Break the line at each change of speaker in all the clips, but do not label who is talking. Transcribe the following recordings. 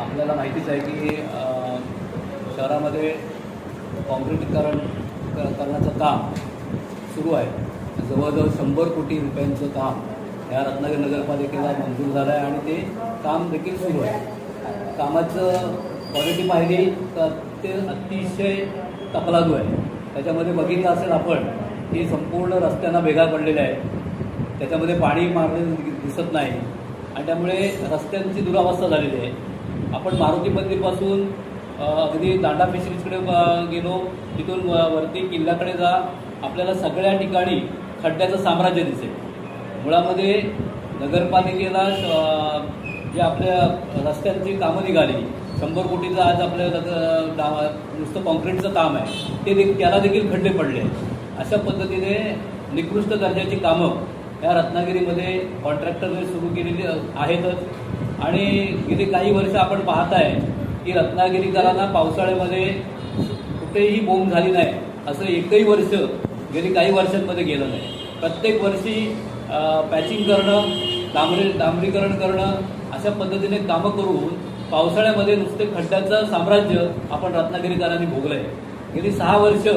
आपल्याला माहितीच आहे की शहरामध्ये काँक्रिटीकरण करण्याचं काम सुरू आहे. जवळजवळ शंभर कोटी रुपयांचं काम या रत्नागिरी नगरपालिकेला मंजूर झालं आहे आणि ते काम देखील सुरू आहे. कामाचं क्वालिटी पाहिली तर ते अतिशय तकलादू आहे. त्याच्यामध्ये बघितलं असेल आपण की संपूर्ण रस्त्यांना भेगा पडलेल्या आहेत. त्याच्यामध्ये पाणी मारलेलं दिसत नाही. आणि त्यामुळे रस्त्यांची दुरावस्था झालेली आहे. आपण मारुती मंदिरपासून अगदी दांडा फिशरीजकडे गेलो. तिथून व- वरती किल्ल्याकडे जा. आपल्याला सगळ्या ठिकाणी खड्ड्याचं साम्राज्य दिसेल. मुळामध्ये नगरपालिकेला जे आपल्या रस्त्यांची कामं निघाली. शंभर कोटीचं आज आपल्या नुसतं कॉन्क्रीटचं काम आहे. ते देख त्याला देखील खड्डे पडले आहेत. अशा पद्धतीने निकृष्ट दर्जाची कामं या रत्नागिरीमध्ये कॉन्ट्रॅक्टरने सुरू केलेली आहेतच. आणि गेली काही वर्ष आपण पाहत आहे की रत्नागिरीकरांना पावसाळ्यामध्ये कुठेही बोंब झाली नाही. असं एकही वर्ष गेली काही वर्षांमध्ये गेलं नाही. प्रत्येक वर्षी पॅचिंग करणं डांबरी डांबरीकरण करणं अशा पद्धतीने कामं करून पावसाळ्यामध्ये नुसते खड्ड्याचं साम्राज्य आपण रत्नागिरीकरांनी भोगलं आहे गेली सहा वर्ष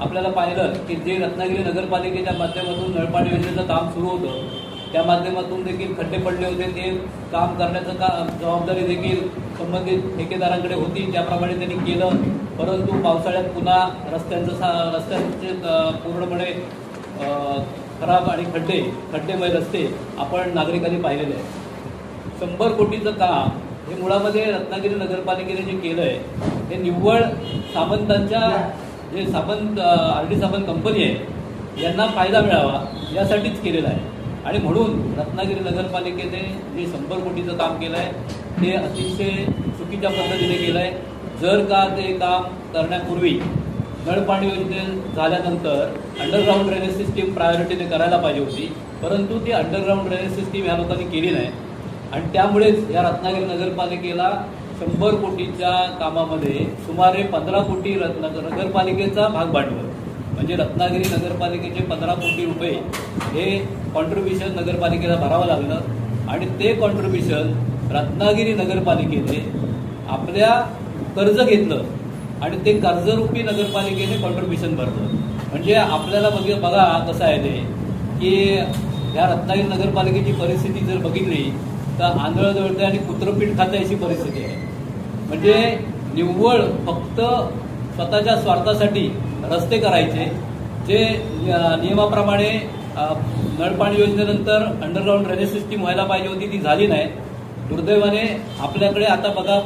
आपल्याला पाहिलं की जे रत्नागिरी नगरपालिकेच्या माध्यमातून नळपाणी योजनेचं काम सुरू होतं त्या माध्यमातून देखील खड्डे पडले होते. ते काम करण्याचं का जबाबदारी देखील संबंधित ठेकेदारांकडे होती. त्याप्रमाणे त्यांनी केलं. परंतु पावसाळ्यात पुन्हा रस्त्यांचं सा रस्त्यांचे पूर्णपणे खराब आणि खड्डे खड्डेमय रस्ते आपण नागरिकांनी पाहिलेले आहे शंभर कोटीचं काम हे मुळामध्ये रत्नागिरी नगरपालिकेने जे केलं आहे हे निव्वळ सामंतांच्या जे Samant R D Samant company आहे यांना फायदा मिळावा यासाठीच केलेला आहे. आणि म्हणून रत्नागिरी नगरपालिकेने जे शंभर कोटीचं काम केलं आहे ते अतिशय चुकीच्या पद्धतीने केलं आहे जर का ते काम करण्यापूर्वी नळपाणी योजने झाल्यानंतर अंडरग्राऊंड ड्रेनेज सिस्टीम प्रायोरिटीने करायला पाहिजे होती परंतु ती अंडरग्राऊंड ड्रेनेज सिस्टीम या लोकांनी केली नाही. आणि त्यामुळेच या रत्नागिरी नगरपालिकेला शंभर कोटीच्या कामामध्ये सुमारे पंधरा कोटी रत्न नगरपालिकेचा भाग भांडवल. म्हणजे रत्नागिरी नगरपालिकेचे पंधरा कोटी रुपये हे कॉन्ट्रीब्युशन नगरपालिकेला भरावं लागलं. आणि ते कॉन्ट्रीब्युशन रत्नागिरी नगरपालिकेने आपल्या कर्ज घेतलं. आणि ते कर्जरूपी नगरपालिकेने कॉन्ट्रीब्युशन भरलं. म्हणजे आपल्याला बघ बघा कसं आहे ते की ह्या रत्नागिरी नगरपालिकेची परिस्थिती जर बघितली तर आंधळ जळते आणि कुत्रपीठ खाते अशी परिस्थिती आहे. म्हणजे निव्वळ फक्त स्वतःच्या स्वार्थासाठी रस्ते करायचे जे नियमाप्रमाणे नळपाणी योजनेनंतर अंडरग्राऊंड ड्रेनेज सिस्टीम व्हायला पाहिजे होती ती झाली नाही. दुर्दैवाने आपल्याकडे आता बघा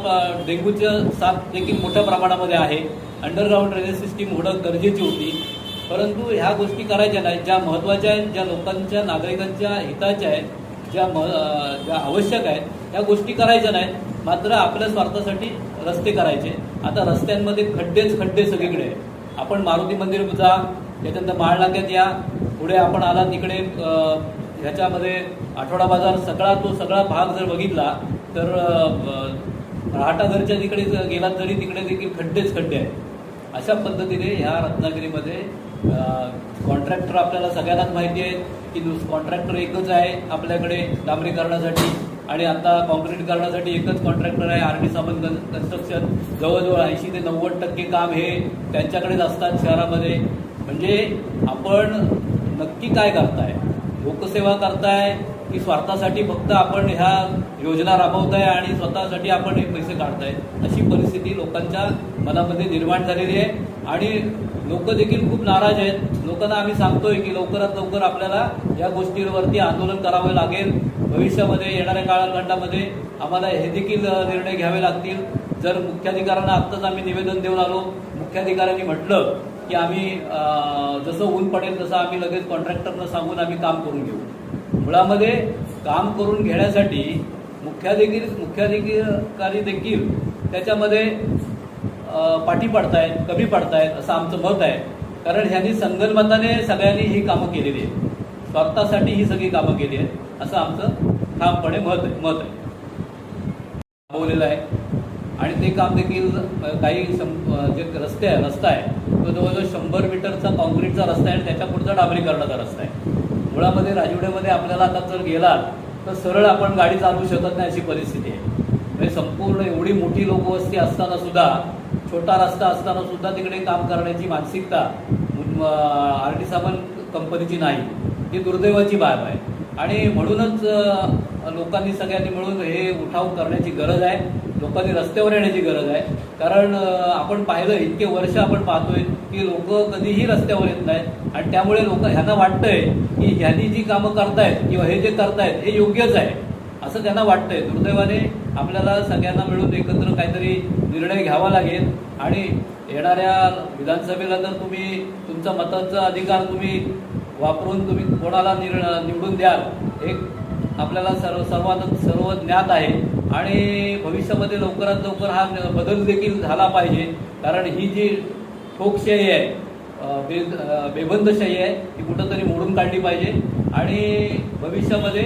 डेंग्यूचं साथ देखील मोठ्या प्रमाणामध्ये आहे. अंडरग्राऊंड ड्रेनेज सिस्टीम होणं गरजेची होती. परंतु ह्या गोष्टी करायच्या नाहीत ज्या महत्त्वाच्या आहेत ज्या लोकांच्या नागरिकांच्या हिताच्या आहेत ज्या म ज्या आवश्यक आहेत त्या गोष्टी करायच्या नाहीत. मात्र आपल्या स्वार्थासाठी रस्ते करायचे. आता रस्त्यांमध्ये खड्डेच खड्डे सगळीकडे आपण मारुती मंदिर जा त्याच्यानंतर माळनाक्यात या पुढे आपण आला तिकडे ह्याच्यामध्ये आठवडा बाजार सगळा तो सगळा भाग जर बघितला तर रहाटाघरच्या तिकडे जर गेलात तरी तिकडे देखील खड्डेच खड्डे आहेत. अशा पद्धतीने ह्या रत्नागिरीमध्ये कॉन्ट्रॅक्टर आपल्याला सगळ्यांनाच माहिती आहे की कॉन्ट्रॅक्टर एकच आहे आपल्याकडे डांबरीकरणासाठी आणि आता कॉन्क्रीट करण्यासाठी एकच कॉन्ट्रॅक्टर आहे आर डी सामंत कन्स्ट्रक्शन जवळजवळ ऐंशी ते नव्वद टक्के काम हे त्यांच्याकडेच असतात शहरामध्ये. म्हणजे आपण नक्की काय करताय? लोकसेवा करताय की स्वार्थासाठी फक्त आपण ह्या योजना राबवताय आणि स्वतःसाठी आपण हे पैसे काढताय? अशी परिस्थिती लोकांच्या मनामध्ये निर्माण झालेली आहे. आणि लोक देखील खूप नाराज आहेत. लोकांना आम्ही सांगतोय की लवकरात लवकर आपल्याला या गोष्टीवरती आंदोलन करावे लागेल. भविष्यामध्ये येणाऱ्या काळखंडामध्ये आम्हाला हे देखील निर्णय घ्यावे लागतील. जर मुख्याधिकाऱ्यांना आत्ताच आम्ही निवेदन देऊन आलो मुख्याधिकाऱ्यांनी म्हटलं की आम्ही जसं ऊन पडेल तसं आम्ही लगेच कॉन्ट्रॅक्टरनं सांगून आम्ही काम करून घेऊ. मुळामध्ये काम करून घेण्यासाठी मुख्याधिकारी मुख्याधिकारी देखील त्याच्यामध्ये पाठी पडतायत कमी पडतायत असं आमचं मत आहे. कारण ह्यांनी संगनमताने सगळ्यांनी ही कामं केलेली आहेत. स्वार्थासाठी ही सगळी कामं केली आहेत. असं आमचं ठामपणे मत मत आहे. राबवलेलं आहे. आणि ते काम देखील काही शं- जे रस्ते आहे रस्ता आहे तो जवळजवळ शंभर मीटरचा कॉन्क्रीटचा रस्ता आहे आणि त्याच्या पुढचा डांबरीकरणाचा रस्ता आहे. मुळामध्ये राजवड्यामध्ये आपल्याला आता जर गेला तर सरळ आपण गाडी चालवू शकत नाही अशी परिस्थिती आहे. म्हणजे संपूर्ण एवढी मोठी लोकवस्ती असताना सुद्धा छोटा रस्ता असताना सुद्धा तिकडे काम करण्याची मानसिकता आर टी साबण कंपनीची नाही. ही दुर्दैवाची बाब आहे. आणि म्हणूनच लोकांनी सगळ्यांनी मिळून हे उठाव करण्याची गरज आहे. लोकांनी रस्त्यावर येण्याची गरज आहे. कारण आपण पाहिलं इतके वर्ष आपण पाहतोय की लोक कधीही रस्त्यावर येत नाहीत. आणि त्यामुळे लोक ह्यांना वाटतंय की ह्यांनी जी कामं करतायत किंवा हे जे करतायत हे योग्यच आहे. असं त्यांना वाटतंय. दुर्दैवाने आपल्याला सगळ्यांना मिळून एकत्र काहीतरी निर्णय घ्यावा लागेल. आणि येणाऱ्या विधानसभेला जर तुम्ही तुमचा मतांचा अधिकार तुम्ही वापरून तुम्ही कोणाला निर निवडून द्याल? एक आपल्याला सर्व सर्वांना सर्व ज्ञात आहे. आणि भविष्यामध्ये लवकरात लवकर हा बदल देखील झाला पाहिजे. कारण ही जी ठोकशाही आहे बे बेबंदशाही आहे ती कुठंतरी मोडून काढली पाहिजे. आणि भविष्यामध्ये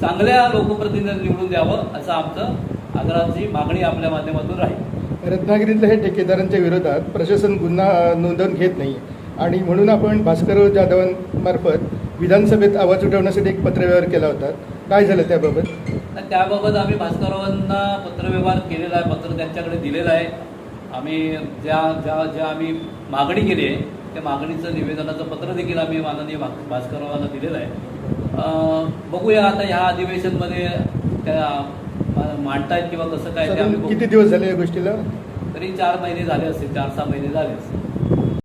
चांगल्या लोकप्रतिनिधी निवडून द्यावं असं आमचं आग्रहाची मागणी आपल्या माध्यमातून राहील.
रत्नागिरीतल्या हे ठेकेदारांच्या विरोधात प्रशासन गुन्हा नोंदवून घेत नाही. आणि म्हणून आपण भास्करराव जाधवांमार्फत विधानसभेत आवाज उठवण्यासाठी एक पत्रव्यवहार केला होता. काय झालं त्याबाबत?
तर त्याबाबत आम्ही भास्कररावांना पत्रव्यवहार केलेला आहे पत्र त्यांच्याकडे दिलेलं आहे. आम्ही ज्या ज्या ज्या आम्ही मागणी केली आहे त्या मागणीचं निवेदनाचं पत्र देखील आम्ही माननीय भास्कररावांना दिलेलं आहे. बघूया आता ह्या अधिवेशनमध्ये त्या मांडतायत किंवा कसं काय ते आम्ही.
किती दिवस झाले या गोष्टीला?
तरी चार महिने झाले असतील चार सहा महिने झाले असतील.